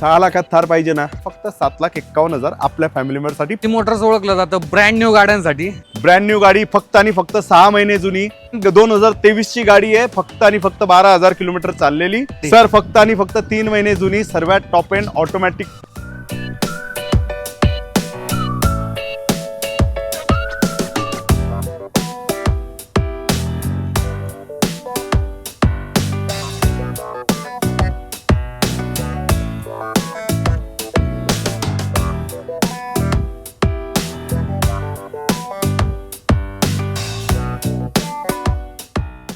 सहा लाखात थार पाहिजे ना फक्त सात लाख एक्कावन्न हजार आपल्या फॅमिली मेंबरसाठी ती मोटर्स ओळखलं जातं ब्रँड न्यू गाड्यांसाठी. ब्रँड न्यू गाडी फक्त आणि फक्त सहा महिने जुनी. दोन हजार तेवीस ची गाडी आहे फक्त आणि फक्त बारा हजार किलोमीटर चाललेली. सर फक्त आणि फक्त तीन महिने जुनी सर्वात टॉप एंड ऑटोमॅटिक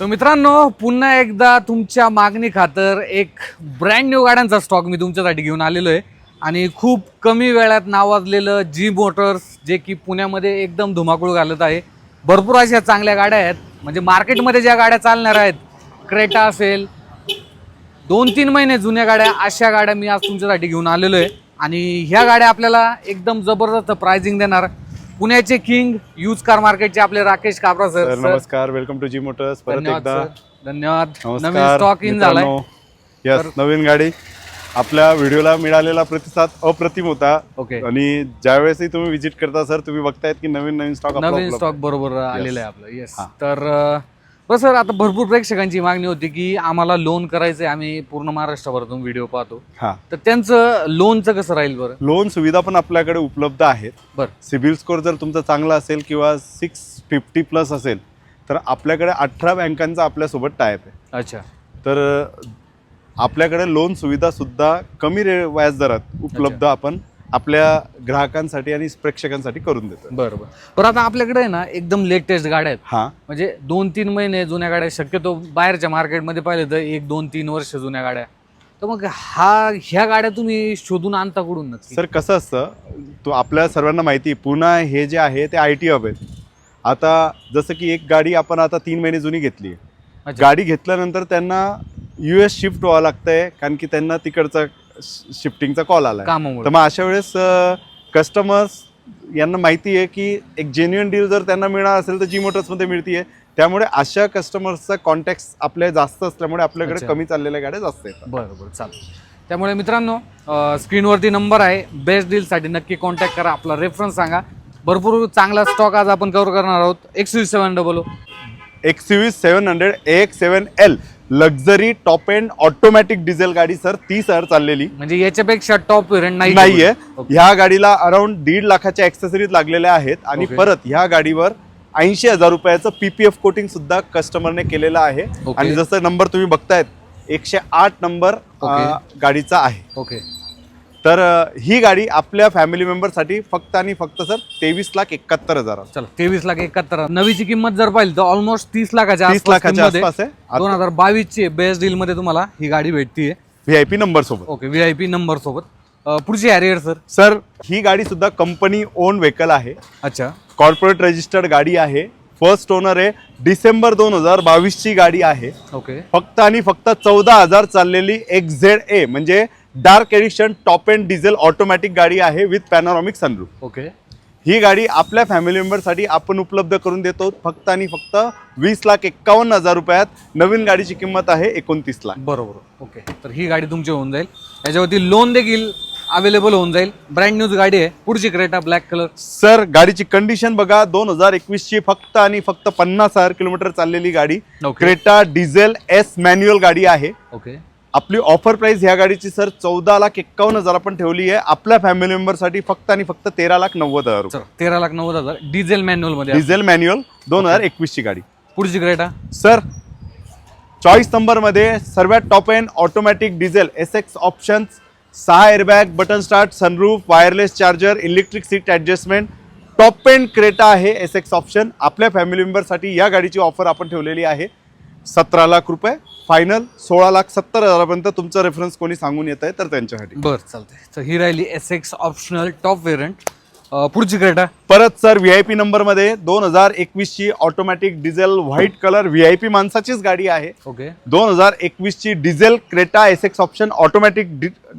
मित्रांनो पुन्हा एकदा तुमच्या मागणी खातर एक ब्रँड न्यू गाड्यांचा स्टॉक मी तुमच्यासाठी घेऊन आलेलो आहे. आणि खूप कमी वेळात नावाजलेलं जी मोटर्स जे की पुण्यामध्ये एकदम धुमाकूळ घालत आहे. भरपूर अशा चांगल्या गाड्या आहेत. म्हणजे मार्केटमध्ये ज्या गाड्या चालणार आहेत क्रेटा असेल दोन तीन महिने जुन्या गाड्या अशा गाड्या मी आज तुमच्यासाठी घेऊन आलेलो आहे. आणि ह्या गाड्या आपल्याला एकदम जबरदस्त प्राइसिंग देणार. पुण्याचे किंग यूज कार मार्केटचे आपले राकेश काबरा सर सर नमस्कार वेलकम टू जी मोटर्स परत धन्यवाद एकदा. सर धन्यवाद. नवीन स्टॉक इन झालाय. यस नवीन गाडी. आपल्या व्हिडिओला मिळालेला प्रतिसाद अप्रतिम होता. ओके आणि ज्यावेळेसही तुम्ही विजिट करता सर तुम्ही बघतायत की नवीन नवीन स्टॉक नवीन स्टॉक बरोबर आलेलं आहे आपलं. येस. तर अं, बरं सर आता भरपूर प्रेक्षकांची मागणी होती की आम्हाला लोन करायचंय. आम्ही पूर्ण महाराष्ट्राभरातून व्हिडिओ पाहतो. हा. तर त्यांचं लोनचं कसं राहील बरं? लोन सुविधा पण आपल्याकडे उपलब्ध आहेत. बरं. सिबिल स्कोअर जर तुमचा चांगला असेल किंवा सिक्स फिफ्टी प्लस असेल तर आपल्याकडे अठरा बँकांचा आपल्यासोबत टायप आहे. अच्छा. तर आपल्याकडे लोन सुविधा सुद्धा कमी रे व्याजदरात उपलब्ध आपण आपल्या ग्राहकांसाठी आणि प्रेक्षकांसाठी करून देतो बरं बरं बरं आता आपल्याकडे ना एकदम लेटेस्ट गाड्या आहेत. हा. म्हणजे दोन तीन महिने जुन्या गाड्या शक्यतो बाहेरच्या मार्केटमध्ये पाहिलं तर एक दोन तीन वर्ष जुन्या गाड्या. तर मग हा ह्या गाड्या तुम्ही शोधून आणता कुठून नक्की? सर कसं असतं तो आपल्या सर्वांना माहिती आहे, पुन्हा हे जे आहे ते आय टी हब आहेत. आता जसं की एक गाडी आपण आता तीन महिने जुनी घेतली अच्छा. गाडी घेतल्यानंतर त्यांना यू एस शिफ्ट व्हावं लागतंय कारण की त्यांना तिकडचा शिफ्टिंगचा कॉल आला तर मग अशा वेळेस कस्टमर्स यांना माहिती आहे की एक जेन्युअन डील जर त्यांना मिळणार असेल तर जी मोटर्समध्ये मिळतीये. त्यामुळे अशा कस्टमर्सचा कॉन्टॅक्ट आपल्या जास्त असल्यामुळे आपल्याकडे. कमी चाललेल्या गाड्या जास्त येतात. बरं बरं चालेल. त्यामुळे मित्रांनो स्क्रीनवरती नंबर आहे. बेस्ट डीलसाठी नक्की कॉन्टॅक्ट करा. आपला रेफरन्स सांगा. भरपूर चांगला स्टॉक आज आपण कव्हर करणार आहोत. X seven double XUV seven hundred X seven L luxury top end automatic diesel गाडी सर तीस हजार चाललेली. म्हणजे याच्यापेक्षा टॉप व्हेरियंट नाही नाहीये. ह्या गाडीला अराउंड दीड लाखाच्या ऍक्सेसरीज लागलेल्या आहेत आणि. परत ह्या गाडीवर ऐंशी हजार रुपयाचं पीपीएफ कोटिंग सुद्धा कस्टमरने केलेलं आहे. आणि जसं नंबर तुम्ही बघतायत एकशे आठ नंबर गाडीचा आहे. ओके तर ही गाडी आपल्या फॅमिली मेंबरसाठी फक्त आणि फक्त सर तेवीस लाख एकाहत्तर हजार. चला तेवीस लाख एकाहत्तर नवीची किंमत जर पाहिली तर ऑलमोस्ट तीस लाखाच्या 30 लाखाच्या आसपास आहे. दोन हजार बावीस ची बेस्ट डील मध्ये तुम्हाला ही गाडी भेटतीये. व्ही आय पी नंबर सोबत. Okay V I P number सोबत. पुढची हॅरियर सर सर ही गाडी सुद्धा कंपनी ओन व्हेकल आहे. अच्छा. कॉर्पोरेट रजिस्टर्ड गाडी आहे. फर्स्ट ओनर आहे. डिसेंबर दोन हजार बावीसची गाडी आहे. ओके फक्त आणि फक्त चौदा हजार चाललेली एक्स झेड ए म्हणजे dark edition top end diesel automatic गाडी आहे विथ पॅनॉरॉमिक सनरूफ. ओके. ही गाडी आपल्या फॅमिली मेंबरसाठी आपण उपलब्ध करून देतो. फक्त आणि फक्त वीस लाख एक्कावन्न हजार रुपयात नवीन गाडीची किंमत आहे एकोणतीस लाख. बरोबर. ओके. तर ही गाडी तुमची होऊन जाईल. याच्यावरती लोन देखील अवेलेबल होऊन जाईल. ब्रँड न्यूज गाडी आहे. पुढची क्रेटा ब्लॅक कलर सर गाडीची कंडिशन बघा. दोन हजार एकवीस ची फक्त आणि फक्त पन्नास हजार किलोमीटर चाललेली गाडी. क्रेटा डिझेल एस मॅन्युअल गाडी आहे. ओके. आपली ऑफर प्राइस ह्या गाडीची सर चौदा लाख एक्कावन्न हजार आपण ठेवली आहे. आपल्या फॅमिली मेंबरसाठी फक्त आणि फक्त तेरा लाख नव्वद हजार रुपये. तेरा लाख नव्वद हजार. डिझेल मॅन्युअलमध्ये आहे. डिझेल मॅन्युअल दोन हजार एकवीस ची गाडी. पुढची क्रेटा सर चॉईस नंबरमध्ये सर्वात top end automatic diesel S X options सहा airbag button start sunroof wireless charger electric seat adjustment top end Creta आहे एस एक्स ऑप्शन आपल्या फॅमिली मेंबरसाठी या गाडीची ऑफर आपण ठेवलेली आहे. सतरा लाख रुपये. फायनल सोळा लाख सत्तर हजारापर्यंत तुमचं रेफरन्स कोणी सांगून येत आहे तर त्यांच्यासाठी. बर चालतंय. तर ही राहिली S X optional top variant पुढची क्रेटा परत सर व्ही आय पी नंबरमध्ये दोन हजार एकवीसची automatic diesel white colour V I P माणसाचीच गाडी आहे. ओके. दोन हजार एकवीसची diesel Creta S X option automatic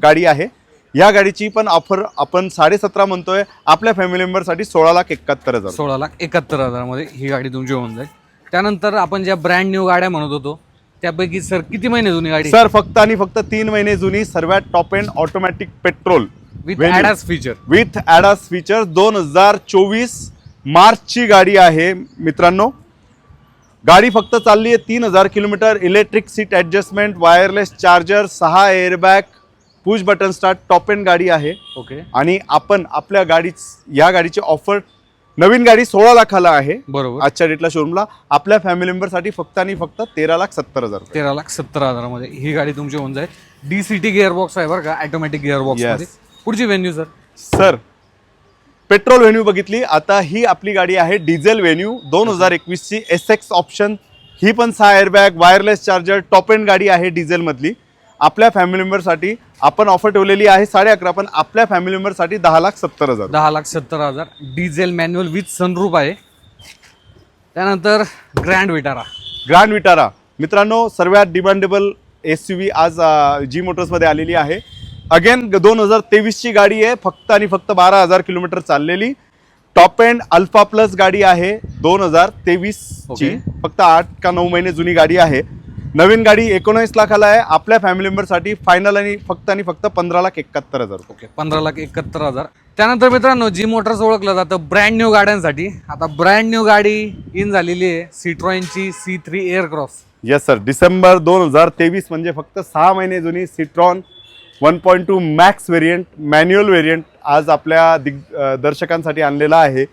गाडी आहे. या गाडीची पण ऑफर आपण साडेसतरा म्हणतोय. आपल्या फॅमिली मेंबरसाठी सोळा लाख एकाहत्तर हजार. सोळा लाख एकाहत्तर हजारामध्ये ही गाडी तुमची होऊन जाईल. त्यानंतर आपण ज्या ब्रँड न्यू गाड्या म्हणत होतो त्यापैकी सर किती महिने जुनी गाडी? सर फक्त आणि फक्त तीन महिने जुनी सर्वात top end automatic petrol with ADAS feature with ADAS feature दोन हजार चोवीस मार्चची गाडी आहे मित्रांनो. गाडी फक्त चालली आहे तीन हजार kilometre electric seat adjustment wireless charger सहा airbag push button start top end गाडी आहे. ओके आणि आपण आपल्या गाडी या गाडीची ऑफर नवीन गाडी सोळा लाखाला आहे. बरोबर. आजच्या डेटला शोरूमला आपल्या फॅमिली मेंबरसाठी फक्त आणि फक्त तेरा लाख सत्तर हजार रुपये. तेरा लाख सत्तर हजारामध्ये ही गाडी तुमची होऊन जाईल. D C T gear box आहे बरं का ऑटोमॅटिक गिअर बॉक्स Yes. मध्ये पुढची Venue sir sir petrol Venue बघितली. आता ही आपली गाडी आहे डिझेल व्हेन्यू दोन हजार एकवीसची एस एक्स ऑप्शन ही पण सहा airbag wireless charger top end गाडी आहे डिझेलमधली आपल्या फॅमिली मेंबरसाठी आपण ऑफर ठेवलेली आहे साडे अकरा पण आपल्या फॅमिली मेंबरसाठी दहा लाख सत्तर हजार. दहा लाख सत्तर हजार. डिझेल मॅन्युअल विथ सनरूप आहे. त्यानंतर ग्रँड विटारा ग्रँड विटारा मित्रांनो सर्वात डिमांडेबल एस यू व्ही आज जी मोटर्समध्ये आलेली आहे. अगेन दोन हजार तेवीसची गाडी आहे. फक्त आणि फक्त बारा हजार किलोमीटर चाललेली. टॉप एंड अल्फा प्लस गाडी आहे. दोन हजार तेवीसची. Okay. फक्त आठ का नऊ महिने जुनी गाडी आहे. नवीन गाडी एकोणीस लाखाला आहे. आपल्या फॅमिली मेंबरसाठी फायनल आणि फक्त आणि फक्त पंधरा लाख एकाहत्तर हजार. ओके पंधरा लाख एकाहत्तर हजार. त्यानंतर मित्रांनो जी मोटर्स ओळखलं जातं ब्रँड न्यू गाड्यांसाठी. आता ब्रँड न्यू गाडी इन झालेली आहे सिट्रॉइनची C three Air Cross yes sir December दोन हजार तेवीस म्हणजे फक्त सहा महिने जुनी Citroen one point two Max variant manual variant आज आपल्या दिग दर्शकांसाठी आणलेला आहे.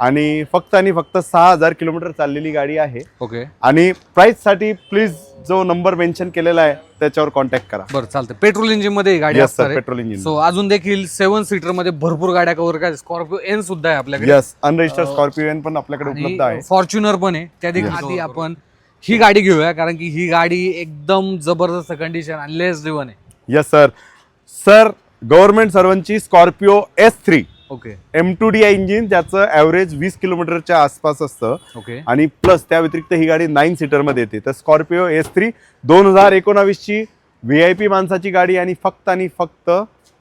आणि फक्त आणि फक्त सहा हजार किलोमीटर चाललेली गाडी आहे. ओके. आणि प्राईससाठी प्लीज जो नंबर मेन्शन केलेला आहे त्याच्यावर कॉन्टॅक्ट करा. बरं चालतं पेट्रोल इंजिनमध्ये गाडी येस असणार सर आहे. Petrol engine. सो अजून देखील सेवन सीटरमध्ये भरपूर गाड्या कव्हर काय स्कॉर्पिओ एन सुद्धा आहे आपल्याकडे. येस अनरजिस्टर्ड स्कॉर्पिओ एन पण आपल्याकडे उपलब्ध आहे. फॉर्च्युनर पण आहे. त्या देखील आधी आपण ही गाडी घेऊया कारण की ही गाडी एकदम जबरदस्त कंडिशन आणि लेस ड्रिवन आहे. येस सर सर गव्हर्नमेंट सर्वांची Scorpio S three okay. M two D I engine ज्याचं ॲव्हरेज वीस किलोमीटरच्या आसपास असतं. ओके. आणि प्लस त्या व्यतिरिक्त ही गाडी नाईन सीटरमध्ये येते. तर स्कॉर्पिओ एस थ्री दोन हजार एकोणावीसची व्ही आय पी माणसाची गाडी आणि फक्त आणि फक्त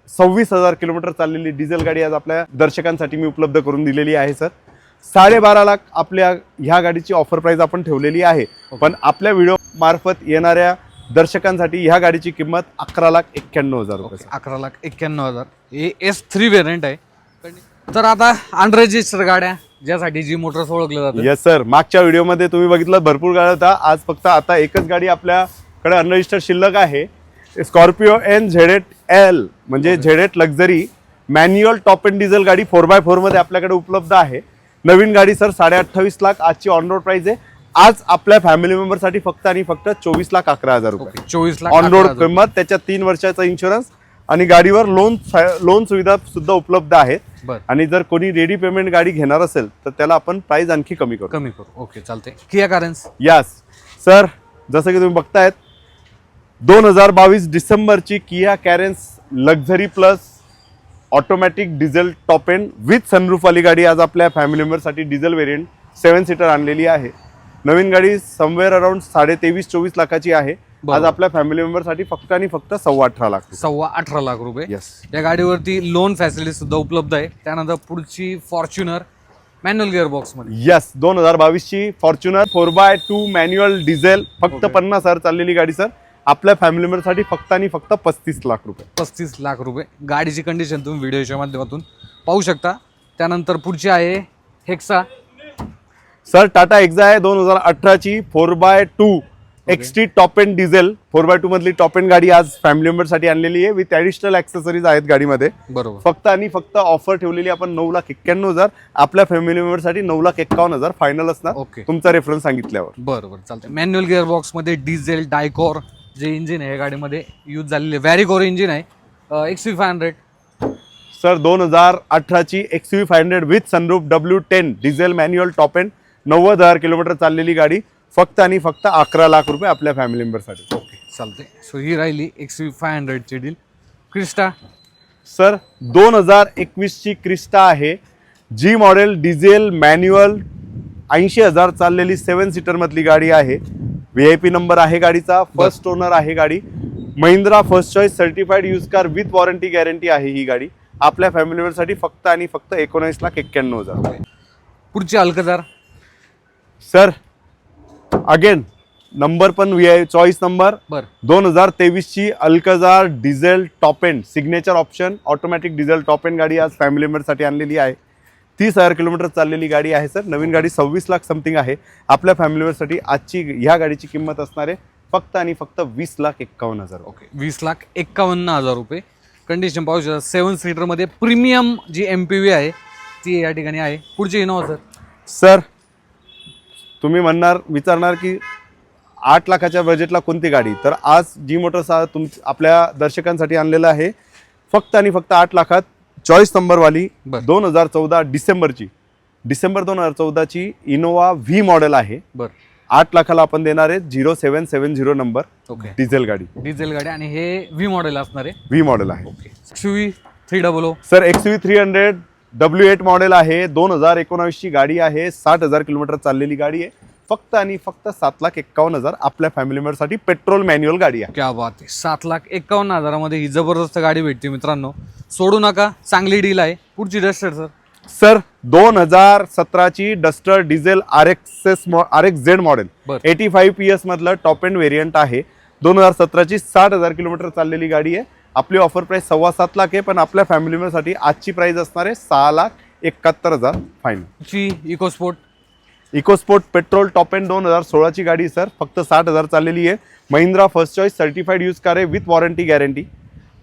सव्वीस हजार किलोमीटर चाललेली डिझेल गाडी आज आपल्या दर्शकांसाठी मी उपलब्ध करून दिलेली आहे सर साडेबारा लाख आपल्या ह्या गाडीची ऑफर प्राईस आपण ठेवलेली आहे. पण आपल्या व्हिडिओ मार्फत येणाऱ्या दर्शकांसाठी ह्या गाडीची किंमत अकरा लाख एक्क्याण्णव हजार रुपये. अकरा लाख एक्क्याण्णव हजार. हे एस थ्री व्हेरियंट आहे. तर आता अनरजिस्टर गाड्या ज्यासाठी जी मोटर्स ओळखलं जातं येस सर मागच्या व्हिडिओमध्ये तुम्ही बघितलं भरपूर गाड्या होता आज फक्त आता एकच गाडी आपल्याकडे अनरजिस्टर शिल्लक आहे. Scorpio N Z eight L म्हणजे Z eight luxury manual top end diesel गाडी फोर बाय फोरमध्ये आपल्याकडे उपलब्ध आहे. नवीन गाडी सर साडे अठ्ठावीस लाख. आजची ऑन रोड प्राइस आहे. आज आपल्या फॅमिली मेंबरसाठी फक्त आणि फक्त चोवीस लाख अकरा हजार रुपये. चोवीस लाख ऑन रोड. किंमत त्याच्यात तीन वर्षाचा इन्शुरन्स आणि गाडीवर लोन लोन सुविधा सुद्धा उपलब्ध आहेत. आणि जर कोणी रेडी पेमेंट गाडी घेणार असेल तर त्याला आपण प्राइस आणखी कमी करू. कमी करू. ओके चालते किया कारन्स यास सर जसं की तुम्ही बघतायत दोन हजार बावीस डिसेंबरची Kia Carens luxury plus automatic diesel top end with सनरूफवाली गाडी आज आपल्या फॅमिली मेंबरसाठी डिझेल व्हेरियंट सेवन सीटर आणलेली आहे. नवीन गाडी समवेअर अराउंड साडे तेवीस चोवीस लाखाची आहे. आज. आपल्या फॅमिली मेंबरसाठी फक्त आणि फक्त सव्वा अठरा लाख सव्वा अठरा लाख रुपये. येस या गाडीवरती लोन फॅसिलिटी सुद्धा उपलब्ध आहे. त्यानंतर पुढची फॉर्च्युनर मॅन्युअल गिअर बॉक्समध्ये. येस दोन हजार बावीसची Fortuner four by two manual diesel फक्त. पन्नास हजार चाललेली गाडी सर आपल्या फॅमिली मेंबरसाठी फक्त आणि फक्त पस्तीस लाख रुपये. पस्तीस लाख रुपये. गाडीची कंडिशन तुम्ही व्हिडिओच्या माध्यमातून पाहू शकता. त्यानंतर पुढची आहे हेक्सा सर टाटा एक्झा आहे दोन हजार अठराची four by two XT top end diesel four by two मधली टॉप एंड गाडी आज फॅमिली मेंबरसाठी आणलेली आहे. विथ ॲडिशनल ॲक्सेसरीज आहेत गाडीमध्ये. बरोबर. फक्त आणि फक्त ऑफर ठेवलेली आपण नऊ लाख एक्क्याण्णव हजार. आपल्या फॅमिली मेंबरसाठी नऊ लाख एक्कावन्न हजार फायनल असणार. ओके तुमचा रेफरन्स सांगितल्यावर. बरं बरं चालतं मॅन्युअल गिअर बॉक्समध्ये डिझेल डायकॉर जे इंजिन आहे या गाडीमध्ये यूज झालेले. व्हॅरिकोर इंजिन आहे. एक्स फाय हंड्रेड सर दोन हजार अठराची X five hundred with sunroof W ten diesel manual top end नव्वद हजार किलोमीटर चाललेली गाडी. फक्त आणि फक्त अकरा लाख रुपये आपल्या फॅमिली मेंबरसाठी ओके चालते सो ही राहिली एक्स व्ही फाय हंड्रेडची डील क्रिस्टा? सर दोन हजार एकवीसची क्रिस्टा आहे जी मॉडेल डिझेल मॅन्युअल ऐंशी हजार चाललेली सेवन सीटरमधली गाडी आहे. व्ही आय पी नंबर आहे गाडीचा फर्स्ट ओनर आहे गाडी. Mahindra first choice certified use car with warranty guarantee आहे ही गाडी. आपल्या फॅमिली मेंबरसाठी फक्त आणि फक्त एकोणीस लाख एक्क्याण्णव हजार. पुढची अल्कजार सर अगेन नंबर पण व्ही आय चॉईस नंबर बर. दोन हजार तेवीसची Alcazar diesel top end signature option automatic diesel top end गाडी आज फॅमिली मेंबरसाठी आणलेली आहे. तीस हजार किलोमीटर चाललेली गाडी आहे सर नवीन गाडी सव्वीस लाख समथिंग आहे. आपल्या फॅमिली मेंबरसाठी आजची ह्या गाडीची किंमत असणार आहे फक्त आणि फक्त वीस लाख एक्कावन्न हजार ओके वीस लाख एक्कावन्न हजार रुपये. कंडिशन पाहू शकता seven सीटरमध्ये premium G M P V आहे ती या ठिकाणी आहे. पुढची इनोवा सर सर तुम्ही म्हणणार विचारणार की आठ लाखाच्या बजेटला कोणती गाडी? तर आज जी मोटर्स हा तुम आपल्या दर्शकांसाठी आणलेलं आहे. फक्त आणि फक्त आठ लाखात चॉईस नंबरवाली बरं. दोन हजार चौदा डिसेंबरची डिसेंबर दोन हजार चौदाची इनोवा व्ही मॉडेल आहे. बर. आठ लाखाला आपण देणार आहे zero seven seven zero number okay. Diesel गाडी. डिझेल गाडी आणि हे व्ही मॉडेल असणार आहे. व्ही मॉडेल आहे. Three double O. Sir X V three hundred W eight model आहे दोन हजार एकोणावीसची गाडी आहे साठ हजार किलोमीटर चाललेली गाडी आहे फक्त आणि फक्त सात लाख एक्कावन्न हजार आपल्या फॅमिली मेंबरसाठी पेट्रोल मॅन्युअल गाडी आहे. क्या बात आहे. सात लाख एक्कावन्न हजारामध्ये ही जबरदस्त गाडी भेटते मित्रांनो. सोडू नका चांगली डील आहे. पुढची डस्टर सर सर दोन हजार सतराची Duster diesel R X S R X Z model. AT five P S मधलं टॉप एंड व्हेरियंट आहे. दोन हजार सतराची साठ हजार किलोमीटर चाललेली गाडी आहे. आपली ऑफर प्राइस सव्वा सात लाख आहे पण आपल्या फॅमिली मेंबरसाठी आजची प्राइस असणार आहे सहा लाख एकाहत्तर हजार final EcoSport EcoSport petrol top end दोन हजार सोळाची गाडी सर फक्त साठ हजार चाललेली आहे. Mahindra first choice certified use car आहे विथ वॉरंटी गॅरंटी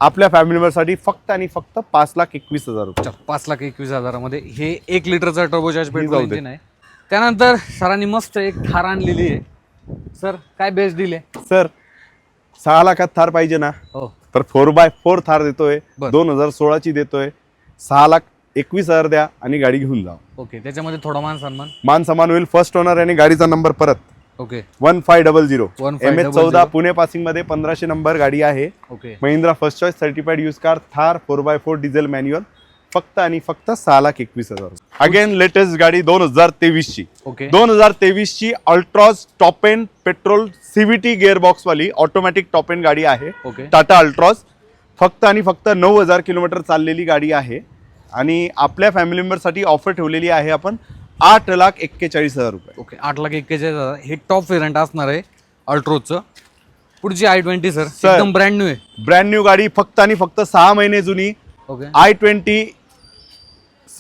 आपल्या फॅमिली मेंबरसाठी फक्त आणि फक्त पाच लाख एकवीस हजार रुपये. पाच लाख एकवीस हजारामध्ये. हे एक लिटरचा टर्बोचार्ज पेट्रोल. इंजिन आहे. त्यानंतर सरांनी मस्त एक थार आणलेली आहे. सर काय बेस्ट डील आहे? सर सहा लाखात थार पाहिजे ना? हो. तर फोर बाय फोर थार देतोय. दोन हजार सोळाची देतोय सहा लाख एकवीस हजार द्या आणि गाडी घेऊन जा ओके त्याच्यामध्ये थोडा मान सन्मान? मान समान होईल फर्स्ट ओनर आणि गाडीचा नंबर परत. Okay. One five double zero 1500 M H चौदा पुणे पासिंगमध्ये पंधराशे नंबर गाडी आहे. Okay. Mahindra first choice certified use car Thar four by four diesel manual फक्त आणि फक्त सहा लाख एकवीस हजार अगेन लेटेस्ट गाडी दोन हजार तेवीसची. ओके दोन हजार तेवीसची Altroz top end petrol CVT gear box वाली ऑटोमॅटिक टॉप एंड गाडी आहे. ओके टाटा अल्ट्रॉज फक्त आणि फक्त नऊ हजार किलोमीटर चाललेली गाडी आहे. आणि आपल्या फॅमिली मेंबरसाठी ऑफर ठेवलेली आहे आपण आठ लाख एक्केचाळीस हजार रुपये. ओके आठ लाख एक्केचाळीस हजार. हे टॉप वेरियंट असणार आहे अल्ट्रोजचं पुढची आय ट्वेंटी सर. एकदम ब्रँड न्यू आहे. ब्रँड न्यू गाडी फक्त आणि फक्त सहा महिने जुनी. ओके आय ट्वेंटी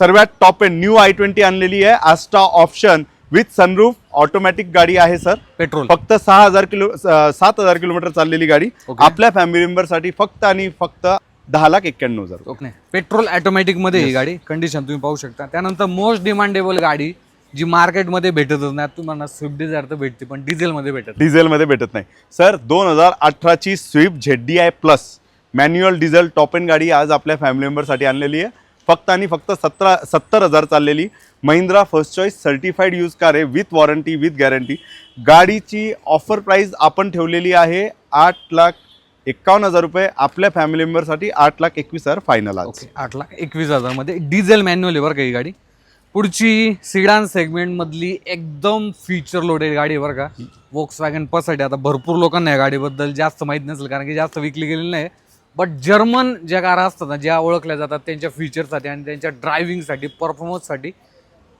सर्वात top end new i twenty आणलेली आहे. Asta option with sunroof automatic गाडी आहे सर पेट्रोल फक्त सहा हजार किलो सात हजार किलोमीटर चाललेली गाडी. आपल्या फॅमिली मेंबरसाठी फक्त आणि फक्त दहा लाख एक्क्याण्णव हजार ओके पेट्रोल ऑटोमॅटिकमध्ये ही गाडी. कंडिशन तुम्ही पाहू शकता. त्यानंतर मोस्ट डिमांडेबल गाडी जी मार्केटमध्ये भेटतच नाही. तुम्हाला स्विफ्ट डिझायर तर भेटते पण डिझेलमध्ये भेटत डिझेलमध्ये भेटत नाही. सर दोन हजार अठराची Swift Z D I plus manual diesel top end गाडी आज आपल्या फॅमिली मेंबरसाठी आणलेली आहे. फक्त आणि फक्त सतरा सत्तर हजार चाललेली Mahindra first choice certified use car आहे विथ वॉरंटी विथ गॅरंटी. गाडीची ऑफर प्राईस आपण ठेवलेली आहे आठ लाख एक्कावन्न हजार रुपये. आपल्या फॅमिली मेंबरसाठी आठ लाख एकवीस हजार फायनल ओके आठ लाख एकवीस हजारमध्ये. डिझेल मॅन्युअल आहे बरं का ही गाडी. पुढची सिडान सेगमेंटमधली एकदम फीचर लोडेड गाडी आहे बरं का. वोक्स वॅगन पसाठी आता भरपूर लोकांना या गाडीबद्दल जास्त माहीत नसेल कारण की जास्त विकली गेलेली नाही. बट जर्मन ज्या कार असतात ना ज्या ओळखल्या जातात त्यांच्या फीचरसाठी आणि त्यांच्या ड्रायव्हिंगसाठी परफॉर्मन्ससाठी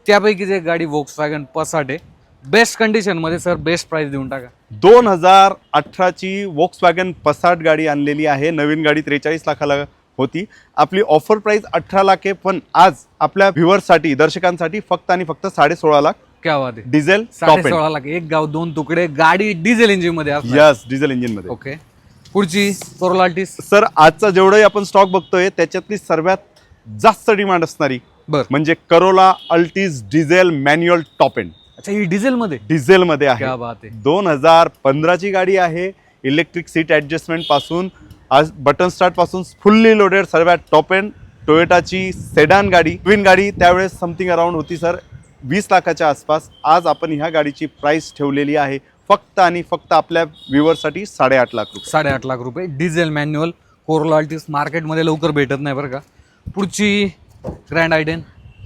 त्यापैकीच एक गाडी वोक्स वॅगन पसाट आहे बेस्ट कंडिशनमध्ये सर बेस्ट प्राईस देऊन टाका. दोन हजार अठराची वॉक्स वॅगन पसाट गाडी आणलेली आहे. नवीन गाडी त्रेचाळीस लाखाला होती. आपली ऑफर प्राइस अठरा लाख आहे पण आज आपल्या व्ह्युअर्ससाठी दर्शकांसाठी फक्त आणि फक्त साडे सोळा लाख. क्या आहे. डिझेल साडे सोळा लाख. एक गाव दोन तुकडे गाडी डिझेल इंजिनमध्ये असणार. यस डिझेल इंजिनमध्ये. ओके पुढची कोरोलाल्टिस सर आजचा जेवढंही आपण स्टॉक बघतोय त्याच्यातली सर्वात जास्त डिमांड असणारी बर. म्हणजे Corolla Altis diesel manual top end अच्छा ही डिझेल मध्ये डिझेल मध्ये आहे. क्या बात आहे. दोन हजार पंधराची गाडी आहे. इलेक्ट्रिक सीट ॲडजस्टमेंटपासून आज बटन स्टार्टपासून फुल्ली लोडेड सर्वात टॉप एंड टोयोटाची सेडान गाडी नवीन गाडी. त्यावेळेस समथिंग अराउंड होती सर वीस लाखाच्या आसपास. आज आपण ह्या गाडीची प्राइस ठेवलेली आहे. फक्त आणि फक्त आपल्या व्ह्युअरसाठी साडेआठ लाख रुपये. साडेआठ लाख रुपये. डिझेल मॅन्युअल कोरोलाल्टिस मार्केटमध्ये लवकर भेटत नाही बरं का. पुढची ग्रँड आयडेन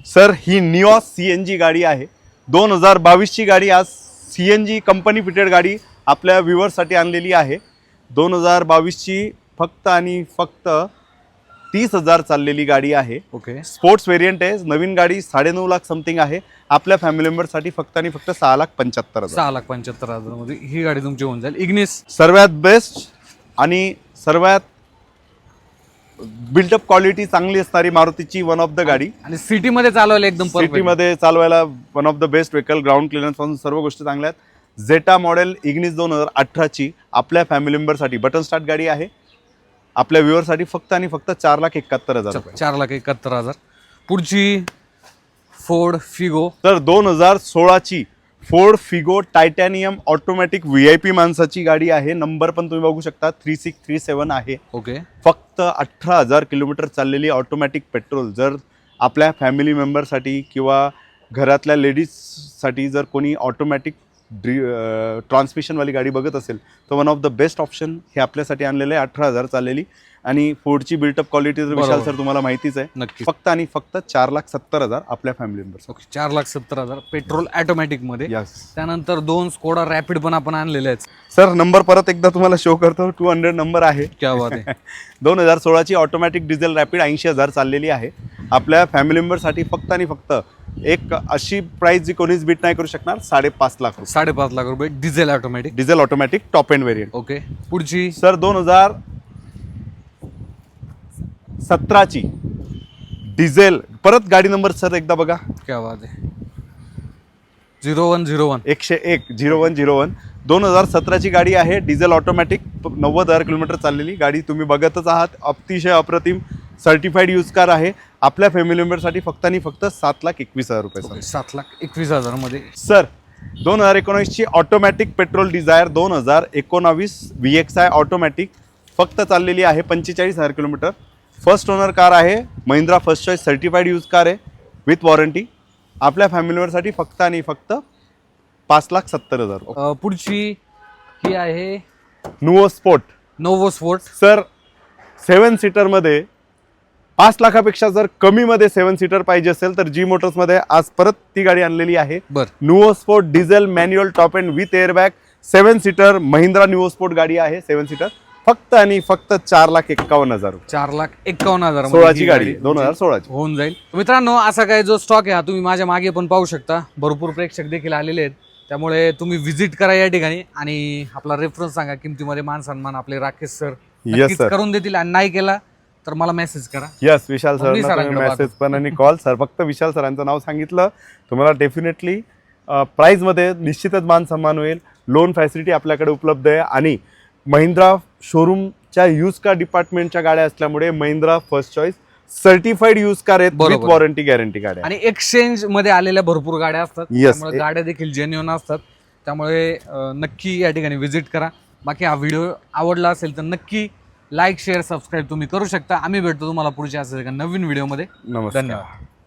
सर ही निऑस सी एन जी गाडी आहे. दोन हजार बावीसची गाडी आज C N G company fitted गाडी आपल्या व्ह्युअरसाठी आणलेली आहे. दोन हजार बावीसची फक्त आणि फक्त तीस हजार चाललेली गाडी आहे. ओके. स्पोर्ट्स व्हेरियंट आहे. नवीन गाडी साडेनऊ लाख समथिंग आहे. आपल्या फॅमिली मेंबरसाठी फक्त आणि फक्त सहा लाख पंच्याहत्तर हजार. सहा लाख पंच्याहत्तर हजारमध्ये ही गाडी तुमची होऊन जाईल. इग्निस सर्वात बेस्ट आणि सर्वात बिल्टअप क्वालिटी चांगली असणारी मारुतीची वन ऑफ द गाडी. आणि सिटी मध्ये चालवायला एकदम perfect. सिटीमध्ये चालवायला one of the best vehicle ground क्लिअरन्सपासून सर्व गोष्टी चांगल्या आहेत. झेटा मॉडेल इग्निस दोन हजार अठराची आपल्या फॅमिली मेंबरसाठी बटन स्टार्ट गाडी आहे. आपल्या व्ह्युअरसाठी फक्त आणि फक्त चार लाख एकाहत्तर हजार रुपये. चार लाख एकाहत्तर हजार. पुढची फोर्ड फिगो तर दोन हजार सोळाची Ford Figo Titanium automatic V I P माणसाची गाडी आहे. नंबर पण तुम्ही बघू शकता. थ्री सिक्स थ्री सेवन आहे. ओके. फक्त अठरा हजार किलोमीटर चाललेली ऑटोमॅटिक पेट्रोल जर आपल्या फॅमिली मेंबरसाठी किंवा घरातल्या लेडीजसाठी जर कोणी ऑटोमॅटिक ड्री ट्रान्समिशनवाली गाडी बघत असेल तर one of the best option हे आपल्यासाठी आणलेलं आहे. अठरा हजार चाललेली. आणि फोर्डची बिल्टअप क्वालिटी तर विशाल. सर तुम्हाला माहितीच आहे. नक्की फक्त आणि फक्त चार लाख सत्तर हजार आपल्या फॅमिली मेंबर्स ओके चार लाख सत्तर हजार पेट्रोल ऑटोमॅटिकमध्ये. त्यानंतर दोन स्कोडा रॅपिड पण आपण आणलेले आहेत. सर नंबर परत एकदा तुम्हाला शो करतो. टू हंड्रेड नंबर आहे. क्या बात आहे. दोन हजार सोळाची ऑटोमॅटिक डिझेल रॅपिड ऐंशी हजार चाललेली आहे. आपल्या फॅमिली मेंबरसाठी फक्त आणि फक्त एक अशी प्राइस जी कोणीच बीट नाही करू शकणार साडेपाच लाख रुपये. साडेपाच लाख रुपये diesel automatic diesel automatic top end variant okay पुढची? सर दोन हजार सतराची. डिझेल. परत गाडी नंबर सर एकदा बघा. क्या बात आहे. झिरो वन झिरो वन एकशे एक झिरो वन झिरो वन दोन हजार सतराची गाडी आहे. Diesel automatic. नव्वद हजार किलोमीटर चाललेली. गाडी तुम्ही बघतच आहात. अतिशय अप्रतिम सर्टिफाईड यूज कार आहे. आपल्या फॅमिली मेंबरसाठी फक्त आणि फक्त सात लाख एकवीस हजार रुपये सात लाख एकवीस हजारमध्ये सर दोन हजार एकोणावीसची ऑटोमॅटिक पेट्रोल डिझायर दोन हजार एकोणावीस व्ही एक्स आय ऑटोमॅटिक फक्त चाललेली आहे पंचेचाळीस हजार किलोमीटर. फर्स्ट ओनर कार आहे. Mahindra first choice certified use car आहे. विथ वॉरंटी आपल्या फॅमिलीवरसाठी फक्त आणि फक्त पाच लाख सत्तर हजार. अं, पुढची ही आहे. Nuvo Sport Nuvo Sport sir seven सीटरमध्ये पाच लाखापेक्षा जर कमीमध्ये सेवन सीटर पाहिजे असेल तर जी मोटर्समध्ये आज परत ती गाडी आणलेली आहे. बर. Nuvo Sport diesel manual top end with airbag seven seater Mahindra Nuvo Sport गाडी आहे. सेवन सीटर फक्त आणि फक्त चार लाख एक्कावन्न हजार रुपये. चार लाख एक्कावन्न हजार सोळाची गाडी दोन हजार सोळाची. होऊन जाईल. मित्रांनो असा काही जो स्टॉक आहे हा तुम्ही माझ्या मागे पण पाहू शकता. भरपूर प्रेक्षक देखील आलेले आहेत. त्यामुळे तुम्ही व्हिजिट करा या ठिकाणी. आणि आपला रेफरन्स सांगा किमतीमध्ये मान सन्मान आपले राकेश सर नक्कीच sir. करून देतील. आणि नाही केला तर मला मेसेज करा. यस विशाल सर सरांकडे मेसेज पण आणि कॉल सर फक्त विशाल सरांचं नाव सांगितलं. तुम्हाला डेफिनेटली प्राईजमध्ये निश्चितच मान सन्मान होईल. लोन फॅसिलिटी आपल्याकडे उपलब्ध आहे. आणि महिंद्रा शोरूमच्या यूज कार डिपार्टमेंटच्या गाड्या असल्यामुळे Mahindra first choice certified use car आहेत विथ. वॉरंटी गॅरंटी गाड्या. आणि एक्सचेंजमध्ये आलेल्या भरपूर गाड्या असतात. Yes. त्यामुळे गाड्या देखील जेन्युन असतात. त्यामुळे अं, नक्की या ठिकाणी व्हिजिट करा. बाकी हा व्हिडिओ आवडला असेल तर नक्की लाईक शेअर सबस्क्राईब तुम्ही करू शकता. आम्ही भेटतो तुम्हाला पुढच्या असेल एका नवीन व्हिडिओमध्ये नमस्कार. धन्यवाद.